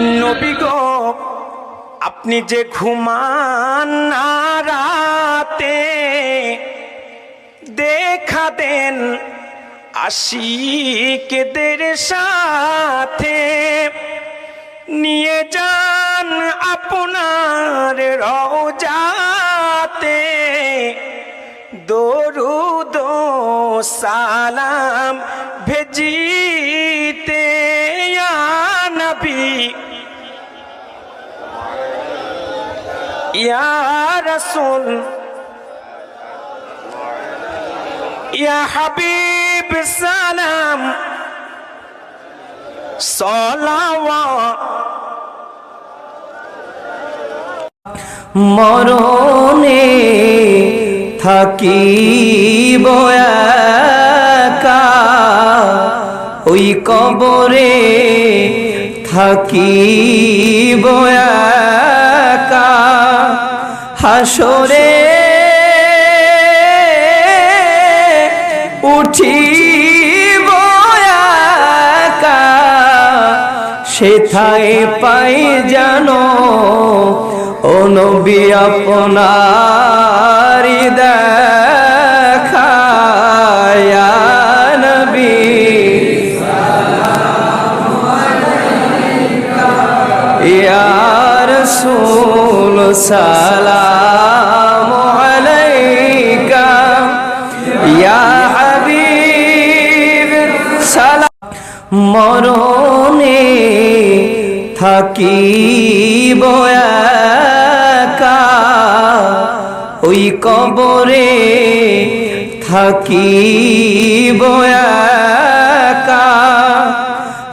নবী আপনি যে ঘুমান রাতে দেখা দেন আশিকদের সাথে, নিয়ে যান আপনার রওজাতে। দরুদ সালাম ভেজিতে ইয়া রসুল ইয়া হাবিব মরণে থাকিব একা ওই কবরে থাকিব একা। হাসরে উঠিব একা সেথায় পাই জানো ও নবী আপনার দেখা ইয়া নবী। ইয়া সালাম আলাইকা ইয়া হাবিব সালাম। মরণে থাকিব একা ওই কবরে থাকিব একা।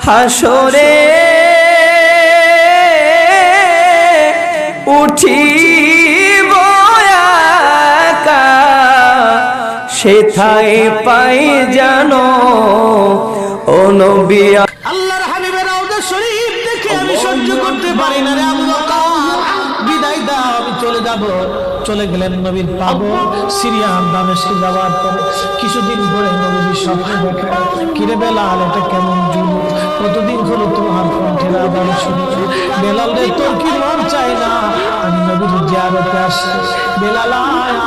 হাসরে সেথায় পাই জানো? ও নবী আল্লাহর হাবিবের রওজা শরীফ দেখে আমি সহ্য করতে পারি না রে আবু বিদায় দাও আমি চলে যাব। চলে গেলেন নবীর পাবো সিরিয়ান দামেশকে যাওয়ার পরে কিছুদিন পরে নবীর স্বপ্নে দেখে কিরে বেলাল এটা কেমন জুলু কতদিন হলো তোমার কণ্ঠের আবার শুনি বেলাল রে তোর কি মন চায় না? আমি নবীর জিয়ারতে আসছি। বেলাল আয়,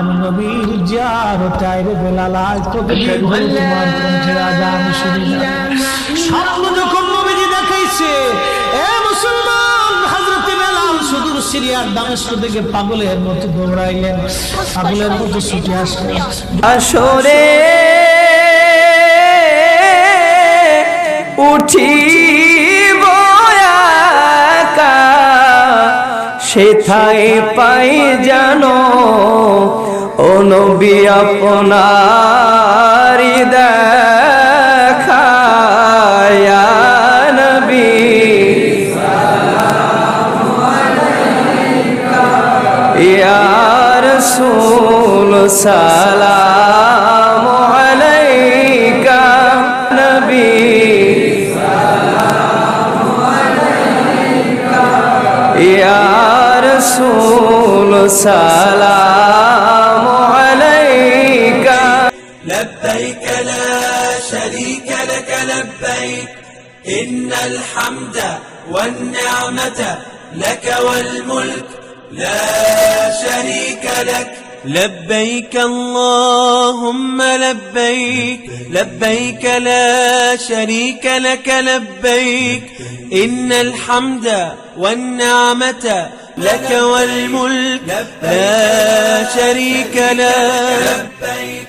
আমি নবীর জিয়ারতে আয় রে বেলাল আয় কতদিন হলো তোমার কণ্ঠের আজান শুনি না। স্বপ্ন যখন নবীজি দেখাইছে এ মুসলমান হযরতে বেলাল সুদূর সিরিয়ার দামেস্ক থেকে পাগলের মতো দৌড়াইলেন পাগলের মতো ছুটে আসলেন। আসরে উঠিব সেথায় পাই জানো নবী আপনার দেখা ইয়া নবী। ইয়া রাসূল সালাম আলাইকা لبيك لا شريك لك لبيك إن الحمد والنعمة لك والملك لا شريك لك. لبيك اللهم لبيك لبيك لا شريك لك لبيك إن الحمد والنعمة لك والملك لا شريك لك. لبيك